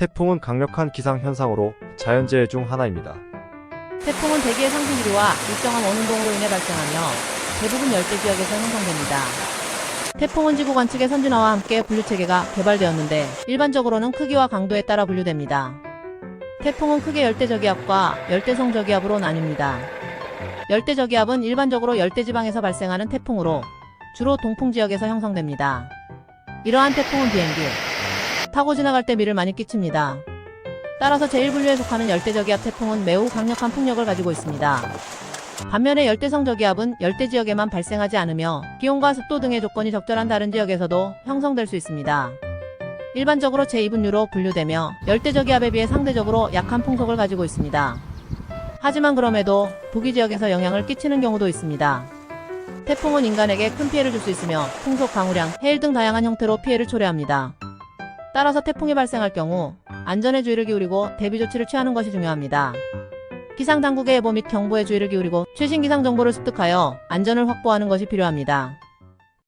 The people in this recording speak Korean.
태풍은 강력한 기상 현상으로 자연재해 중 하나입니다. 태풍은 대기의 상승 기류와 일정한 원운동으로 인해 발생하며 대부분 열대 지역에서 형성됩니다. 태풍은 지구 관측의 선진화와 함께 분류 체계가 개발되었는데 일반적으로는 크기와 강도에 따라 분류됩니다. 태풍은 크게 열대저기압과 열대성 저기압으로 나뉩니다. 열대저기압은 일반적으로 열대지방에서 발생하는 태풍으로 주로 동풍 지역에서 형성됩니다. 이러한 태풍은 비행기, 타고 지나갈 때 미를 많이 끼칩니다. 따라서 제1분류에 속하는 열대저기압 태풍은 매우 강력한 풍력을 가지고 있습니다. 반면에 열대성 저기압은 열대 지역에만 발생하지 않으며 기온과 습도 등의 조건이 적절한 다른 지역에서도 형성될 수 있습니다. 일반적으로 제2분류로 분류되며 열대 저기압에 비해 상대적으로 약한 풍속을 가지고 있습니다. 하지만 그럼에도 북위 지역에서 영향을 끼치는 경우도 있습니다. 태풍은 인간에게 큰 피해를 줄 수 있으며 풍속, 강우량, 해일 등 다양한 형태로 피해를 초래합니다. 따라서 태풍이 발생할 경우 안전에 주의를 기울이고 대비 조치를 취하는 것이 중요합니다. 기상당국의 예보 및 경보에 주의를 기울이고 최신 기상 정보를 습득하여 안전을 확보하는 것이 필요합니다.